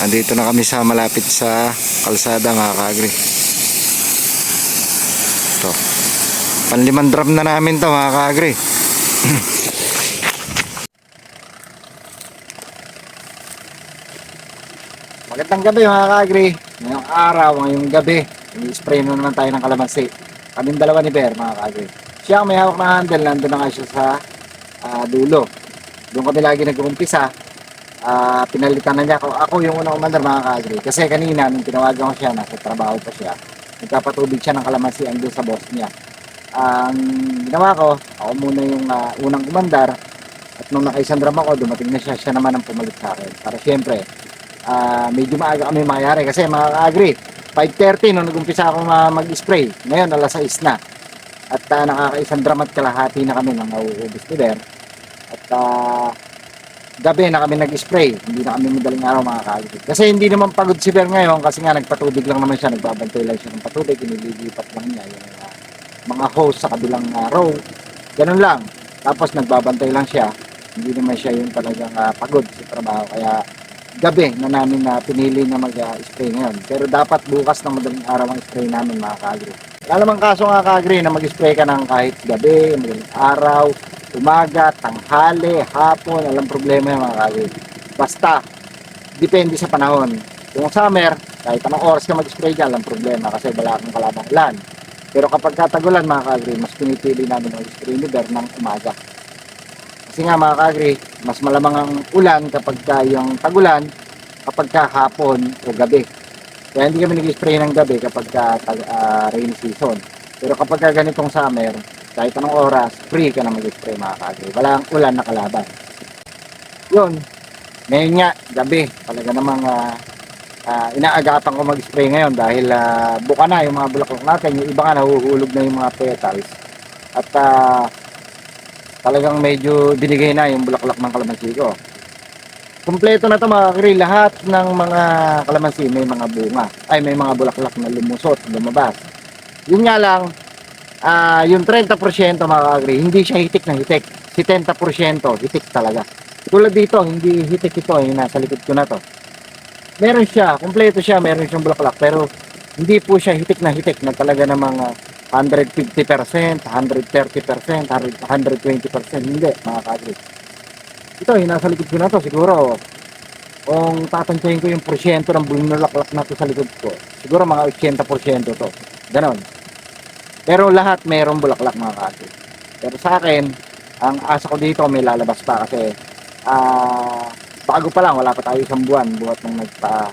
Andito na kami sa malapit sa kalsada mga kaagri. Ito. Panlimang drum na namin to mga kaagri. Magandang gabi mga kaagri. Ngayong araw, ngayong gabi, i-spray na naman tayo ng kalamansi. Kaming dalawa ni Bear mga kaagri. Siya may hawak na handle, nandun na nga siya sa ah, dulo. Doon kami lagi nag-uumpisa. Ah, pinalitan na niya ako. Ako yung unang umandar mga kaagri. Kasi kanina, nung tinawagan ko siya, nasa trabaho pa siya, nagpapatubig siya ng kalamansi andun sa boss niya. Ang ginawa ko, ako muna yung ah, unang umandar. At nung nakaisang drum ako, dumating na siya, siya naman ang pumalit sa akin. Para siyempre, ah, medyo maaga kami mayari. Kasi mga kaagri, 5.30 nung nag-umpisa ako ma- mag-spray. Ngayon, alas 6 na. At uh, nakakaisang drum at kalahati na kami ng nauubos ni Bear. At ah, gabi na kami nag-spray. Hindi na kami madaling araw mga kaagri. Kasi hindi naman pagod si Bear ngayon kasi nga nagpatubig lang naman siya. Nagbabantay lang siya ng patubig. Inililipat lang niya yung ah, mga hose sa kabilang ah, row. Ganun lang. Tapos nagbabantay lang siya. Hindi naman siya yung talagang ah, pagod sa trabaho. Kaya gabi na namin na pinili na mag-spray ngayon. Pero dapat bukas ng madaling araw ang spray namin mga kaagri. Wala namang kaso nga kaagri na mag-spray ka ng kahit gabi, madaling araw, umaga, tanghali, hapon, alam problema yung mga kaagri. Basta, depende sa panahon. Kung summer, kahit anong oras ka mag-spray dyan, walang problema kasi wala kang kalabang ulan. Pero kapag katagulan mga kaagri, mas pinipili namin mag-spray ni Bear ng umaga. Kasi nga mga kaagri, mas malamang ang ulan kapag ka yung tagulan, kapag ka hapon o gabi. Kaya hindi kami nag-spray ng gabi kapag ah, rainy season. Pero kapag ka ganitong summer, kahit anong oras, free ka na mag-spray mga kaagri. Walang ulan na kalaban. Yun. Ngayon nga, gabi, talaga namang ah, ah, inaagapan ko mag-spray ngayon dahil ah, buka na yung mga bulaklak natin. Yung iba nga nahuhulog na yung mga petals. At ah, talagang medyo binigay na yung bulaklak ng kalamansi ko. Kompleto na to mga kakri, lahat ng mga kalamansi may mga bunga, ay may mga bulaklak na lumusot, lumabas. Yun nga lang, ah yung 30% mga kakri, hindi siya hitik na hitik. Si 70% hitik talaga. Tulad dito, hindi hitik ito, yung nasa likod ko na to. Meron siya, kompleto siya, meron siyang bulaklak, pero hindi po siya hitik na hitik na talaga ng mga 150%, 130%, 100, 120%, hindi mga kakri. Ito, yung nasa likod ko na to, siguro, kung tatansyahin ko yung porsyento ng bulunulaklak na to sa likod ko, siguro mga 80% to. Ganon. Pero lahat mayroong bulaklak mga kakri. Pero sa akin, ang asa ko dito may lalabas pa kasi ah bago pa lang, wala pa tayo isang buwan buhat nang nagpa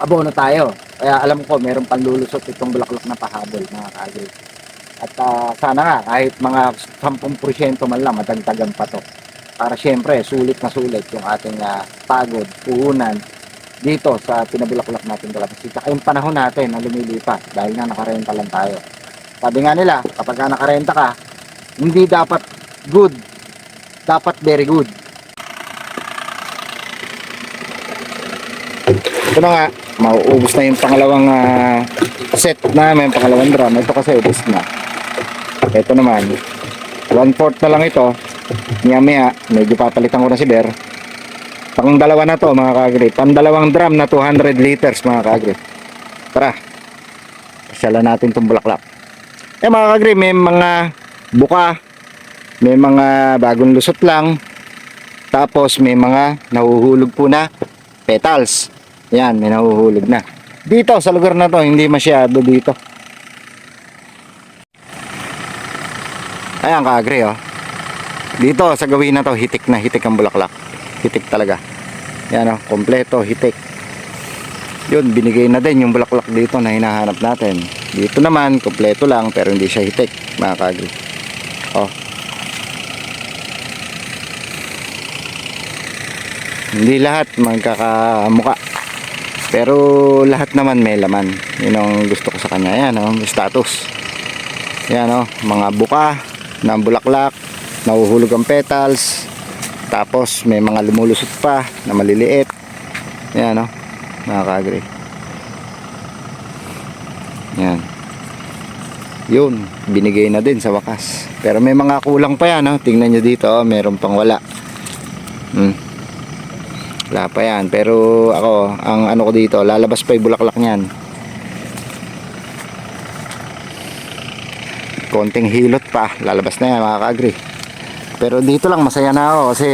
abono tayo. Kaya alam ko, mayroong panlulusot itong bulaklak na pahabol mga kakri. At ah, sana nga, kahit mga 10% man lang, madagdagan pa to para syempre sulit na sulit yung ating ah, pagod, puhunan dito sa pinabulaklak natin kalapasi. Tsaka yung panahon natin na lumilipat dahil nga nakarenta lang tayo. Sabi nga nila, kapag ka nakarenta ka, hindi dapat good, dapat very good. Ito na nga, mauubos na yung pangalawang ah, set namin, pangalawang drum. Ito kasi ubos na. Ito naman, one fourth na lang ito. Maya maya, medyo papalitan ko na si Bear. Pang dalawa na to mga kagri. Pang dalawang drum na 200 liters mga kagri. Tara. Pasyalan natin itong bulaklak. Eh mga kagri, may mga buka. May mga bagong lusot lang. Tapos may mga nahuhulog po na petals. Yan, may nahuhulog na. Dito sa lugar na to, hindi masyado dito. Ayan kagri oh. Dito sa gawin na to, hitik na hitik ang bulaklak. Hitik talaga. Yan o, kompleto, hitik. Yun, binigay na din yung bulaklak dito na hinahanap natin. Dito naman, kompleto lang pero hindi siya hitik, mga kagri. Oh. Hindi lahat magkakamuka. Pero lahat naman may laman. Yun ang gusto ko sa kanya. Yan o, status. Yan o, mga buka ng bulaklak nahuhulog ang petals tapos may mga lumulusot pa na maliliit yan no mga kaagri yan yun binigay na din sa wakas pero may mga kulang pa yan no? tingnan nyo dito oh, meron pang wala hmm. Wala pa yan. Pero ako, ang ano ko dito, lalabas pa yung bulaklak niyan. Konting hilot pa, lalabas na yan mga ka-agree. Pero dito lang masaya na ako kasi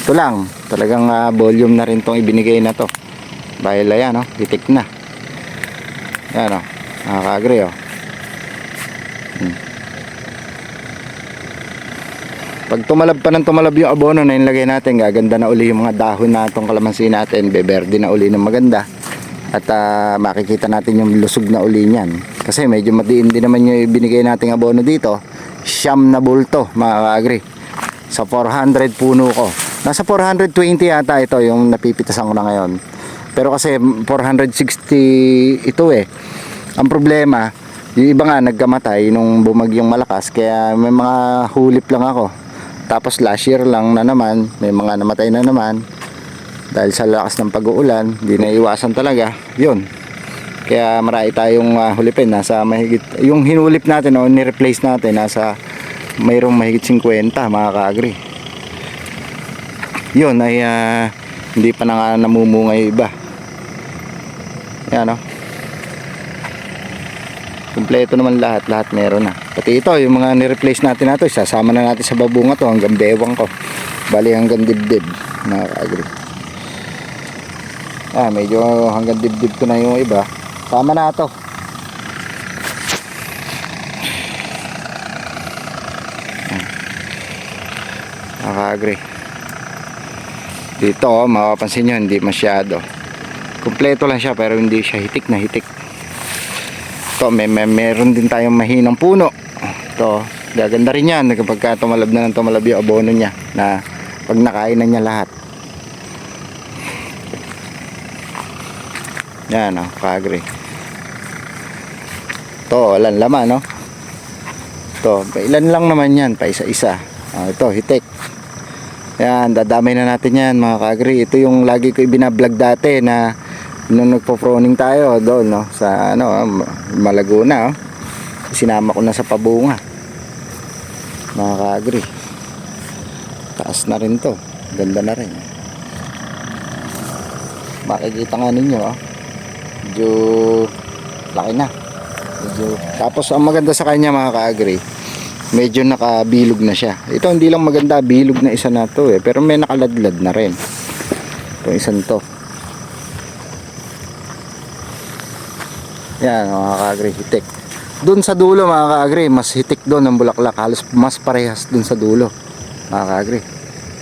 ito lang, talagang ah, volume na rin tong ibinigay na to. Dahil ayan, no, hitik na. Yan o, mga ka-agree oh. Hmm. Pag tumalab pa ng tumalab yung abono na inilagay natin, gaganda na uli yung mga dahon na itong kalamansi natin, beberde na uli ng maganda. At ah, makikita natin yung lusog na uli niyan. Kasi medyo madiin din naman yung binigay nating abono dito. Siyam na bulto, mga ka-agree. Sa 400 puno ko. Nasa 420 yata ito yung napipitasan ko na ngayon. Pero kasi 460 ito eh. Ang problema, yung iba nga nagkamatay nung bumagyong malakas kaya may mga hulip lang ako. Tapos last year lang na naman, may mga namatay na naman. Dahil sa lakas ng pag-uulan, hindi na iwasan talaga. Yun. Kaya marami tayong ah, hulipin. Nasa mahigit, yung hinulip natin o ni-replace natin, nasa mayroong mahigit 50 mga ka-agree. Yun ay ah, hindi pa na nga namumunga yung iba. Yan o. Kumpleto naman lahat, lahat meron na. Pati ito, yung mga ni-replace natin na ito, isasama na natin sa babunga to hanggang bewang ko. Bali hanggang dibdib, mga ka-agree. Ah, medyo hanggang dibdib ko na yung iba. Tama na to. Nakaka-agree. Dito, oh, mapapansin nyo, hindi masyado. Kumpleto lang siya pero hindi siya hitik na hitik. Ito, may, may meron din tayong mahinang puno. Ito, gaganda rin yan kapag ka tumalab na ng tumalab yung abono niya na pag nakain na niya lahat. Yan, oh, ka-agree. Ito, walang laman, no? Ito, ilan lang naman yan, pa isa-isa. Ah, ito, hitik. Yan, dadamay na natin yan, mga ka-agree. Ito yung lagi ko ibinablog dati na nung nagpo-proning tayo doon, no? Sa, ano, ah, Malaguna, oh. Sinama ko na sa pabunga. Mga ka-agree. Taas na rin to. Ganda na rin. Makikita nga ninyo, oh medyo laki na medyo tapos ang maganda sa kanya mga ka-agree medyo nakabilog na siya ito hindi lang maganda bilog na isa na to eh pero may nakaladlad na rin ito isang to yan mga ka-agree hitik. Dun sa dulo mga ka-agree mas hitik doon ang bulaklak. Halos mas parehas dun sa dulo mga ka-agree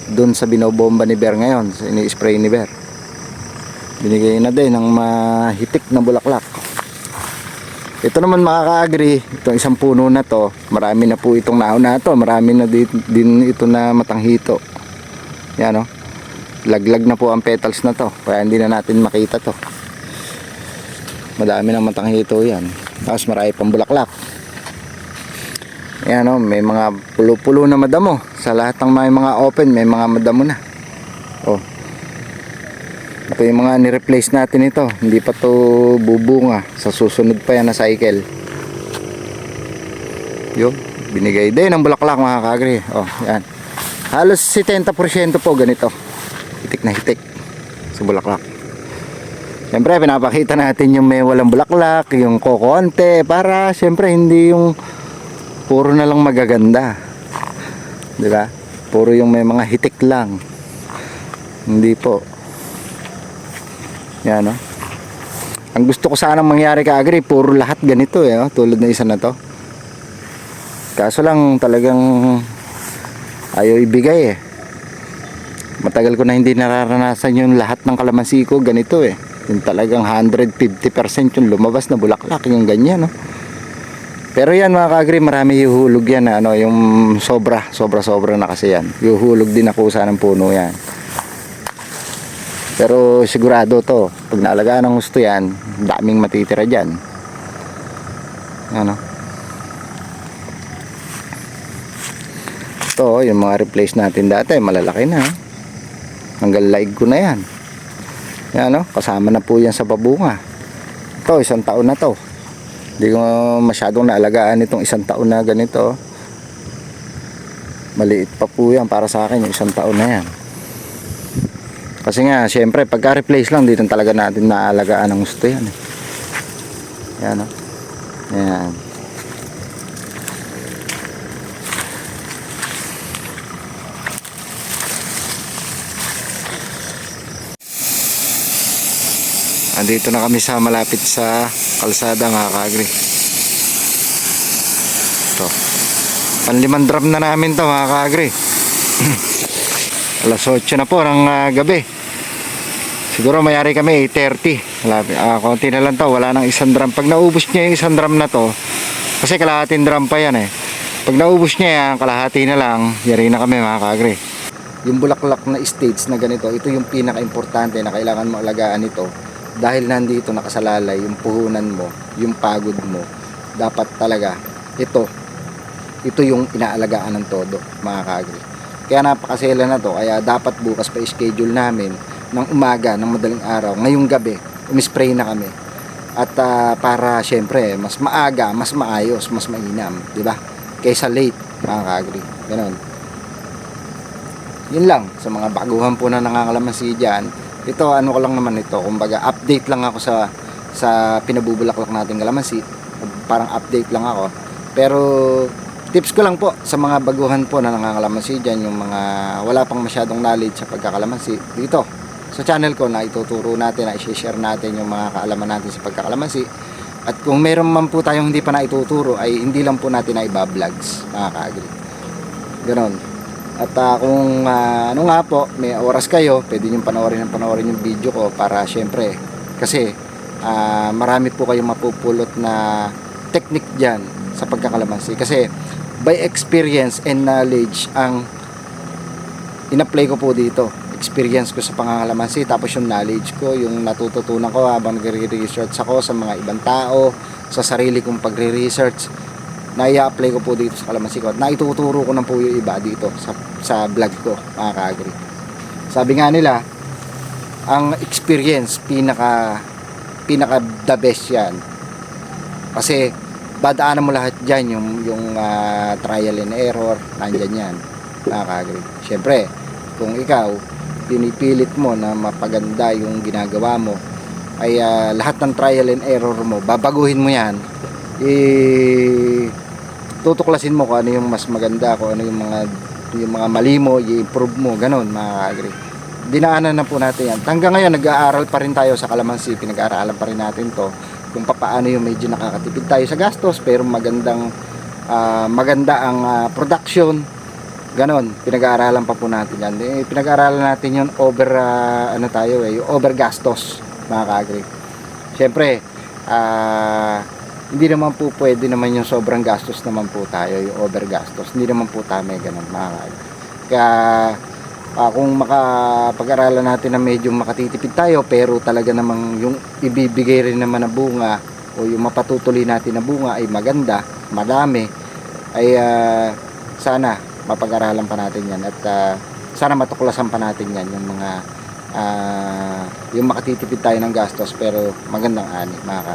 dun sa binobomba ni Bear ngayon ini-spray ni Bear. Binigay na din ng mahitik na bulaklak. Ito naman makaka-agree itong isang puno na to marami na po itong nauna to. Marami na din, din ito na matanghito. Yan o laglag na po ang petals na to kaya hindi na natin makita to madami ng matanghito yan tapos marami pang bulaklak yan o may mga pulo-pulo na madamo sa lahat ng may mga open may mga madamo na oh ito yung mga ni-replace natin ito. Hindi pa to bubunga. Sa susunod pa yan na cycle. Yun. Binigay din ng bulaklak mga kagri. Oh, yan. Halos 70% po ganito. Hitik na hitik sa bulaklak. Siyempre, pinapakita natin yung may walang bulaklak, yung kokonte, para siyempre hindi yung puro na lang magaganda. Di ba? Puro yung may mga hitik lang. Hindi po. Yan, no? Ang gusto ko sanang mangyari ka agri, puro lahat ganito eh, oh, tulad ng isa na to. Kaso lang talagang ayaw ibigay eh. Matagal ko na hindi nararanasan yung lahat ng kalamansi ko ganito eh. Yung talagang 150% yung lumabas na bulaklak, yung ganyan, no? Pero yan mga kagri, marami yuhulog yan ano, yung sobra, sobra sobra na kasi yan. Yuhulog din ako sa ng puno yan. Pero sigurado to, pag naalagaan ng gusto yan, daming matitira dyan. Ano? Ito, yung mga replace natin dati, malalaki na. Hanggang laig ko na yan. Yan, no? kasama na po yan sa babunga. Ito, isang taon na to. Hindi ko masyadong naalagaan itong isang taon na ganito. Maliit pa po yan para sa akin yung isang taon na yan. Kasi nga, syempre, pagka replace lang, dito talaga natin naalagaan ng gusto yan. Eh. Yan, oh. Yan. Andito na kami sa malapit sa kalsada mga kaagri. Ito. Panlimang drum na namin to mga kaagri. Alas 8 na po ng ah, gabi. Siguro mayari kami 8.30. Malapit. Ah, konti na lang to. Wala nang isang drum. Pag naubos niya yung isang drum na to, kasi kalahating drum pa yan eh. Pag naubos niya yan, kalahati na lang, yari na kami mga kaagri. Yung bulaklak na states na ganito, ito yung pinaka-importante na kailangan mo alagaan ito. Dahil nandito nakasalalay yung puhunan mo, yung pagod mo, dapat talaga ito, ito yung inaalagaan ng todo mga kaagri. Kaya napakasela na to, kaya dapat bukas pa schedule namin ng umaga, ng madaling araw, ngayong gabi, umispray na kami. At ah, para syempre, mas maaga, mas maayos, mas mainam, di ba? Kaysa late, mga kaagri. Ganon. Yun lang, sa mga baguhan po na nangangalamansi dyan, ito ano ko lang naman ito, kumbaga update lang ako sa sa pinabubulaklak nating kalamansi. Parang update lang ako. Pero tips ko lang po sa mga baguhan po na nangangalamansi dyan, yung mga wala pang masyadong knowledge sa pagkakalamansi, dito sa channel ko na ituturo natin, na i-share natin yung mga kaalaman natin sa pagkakalamansi. At kung meron man po tayong hindi pa na ituturo, ay hindi lang po natin na iba-vlogs, mga ka-agri. Ganon. At ah, kung ah, ano nga po, may oras kayo, pwede nyo panoorin ng panoorin yung video ko para syempre, kasi ah, marami po kayong mapupulot na technique dyan sa pagkakalamansi. Kasi by experience and knowledge ang in-apply ko po dito. Experience ko sa pangangalamansi, tapos yung knowledge ko, yung natututunan ko habang nagre-research ako sa mga ibang tao, sa sarili kong pagre-research na i-apply ko po dito sa kalamansi ko at ko na po yung iba dito sa, sa vlog ko mga ka-agri. Sabi nga nila ang experience pinaka pinaka the best yan. Kasi dadaanan mo lahat dyan yung, yung ah, trial and error nandyan yan mga ka-agri. Syempre kung ikaw pinipilit mo na mapaganda yung ginagawa mo ay ah, lahat ng trial and error mo babaguhin mo yan eh tutuklasin mo kung ano yung mas maganda, kung ano yung mga yung mga mali mo, i-improve mo, ganun mga agri. Dinaanan na po natin yan. Hanggang ngayon, nag-aaral pa rin tayo sa Kalamansi, pinag-aaralan pa rin natin to kung paano yung medyo nakakatipid tayo sa gastos, pero magandang ah, maganda ang ah, production, ganon, pinag-aaralan pa po natin yan. Eh, pinag-aaralan natin yung over, ah, ano tayo eh, yung over gastos, mga ka-agri. Siyempre, ah, hindi naman po pwede naman yung sobrang gastos naman po tayo, yung over gastos. Hindi naman po tayo may ganun mga. Kaya ah, kung makapag-aralan natin na medyo makatitipid tayo pero talaga namang yung ibibigay rin naman na bunga o yung mapatutuloy natin na bunga ay maganda, madami ay ah, sana mapag-aralan pa natin yan at ah, sana matuklasan pa natin yan yung mga ah, yung makatitipid tayo ng gastos pero magandang ani mga ka